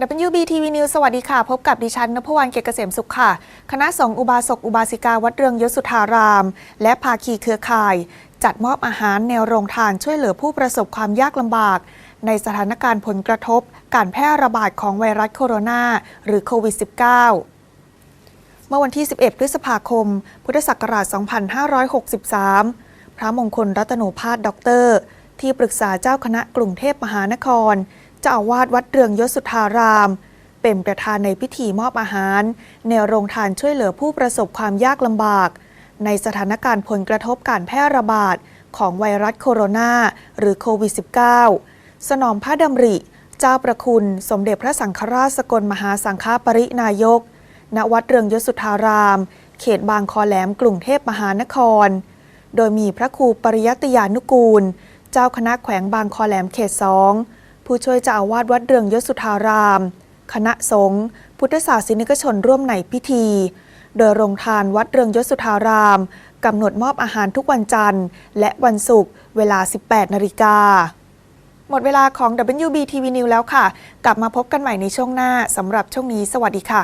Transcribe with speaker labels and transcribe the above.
Speaker 1: WBTV News สวัสดีค่ะ พบกับดิฉันนภวรรณเกียรติเกษมสุขค่ะ คณะสงฆ์อุบาสกอุบาสิกาวัดเรืองยศสุธาราม และภาคีเครือข่าย จัดมอบอาหารแนวโรงทานช่วยเหลือผู้ประสบความยากลำบาก ในสถานการณ์ผลกระทบ การแพร่ระบาดของไวรัสโคโรนา หรือโควิด -19 เมื่อวันที่ 11 พฤษภาคม พุทธศักราช 2563 พระมงคลรัตโนภาสด็อกเตอร์ ที่ปรึกษาเจ้าคณะกรุงเทพมหานคร เจ้าอาวาสวัดเรืองยศสุธาราม เป็นประธานในพิธีมอบอาหารแนโรงทานช่วยเหลือผู้ประสบความยากลำบาก ในสถานการณ์ผลกระทบการแพร่ระบาด ของไวรัสโคโรนาหรือโควิด -19 สนองพระดำริ เจ้าประคุณ สมเด็จพระสังฆราชสกลมหาสังฆปรินายก ณวัดเรืองยศสุธาราม เขตบางคอแหลมกรุงเทพมหานคร โดยมีพระครูปริยัติยานุกูล เจ้าคณะแขวงบางคอแหลมเขตสอง ผู้ช่วยเจ้าอาวาสวัดเรืองยศสุธาราม คณะสงฆ์พุทธศาสนิกชนร่วมในพิธี โดยโรงทานวัดเรืองยศสุธารามกำหนดมอบอาหารทุกวันจันทร์ และวันศุกร์เวลา 18 นาฬิกา หมดเวลาของ WBTV News แล้วค่ะ กลับมาพบกันใหม่ในช่วงหน้าสำหรับช่วงนี้ สวัสดีค่ะ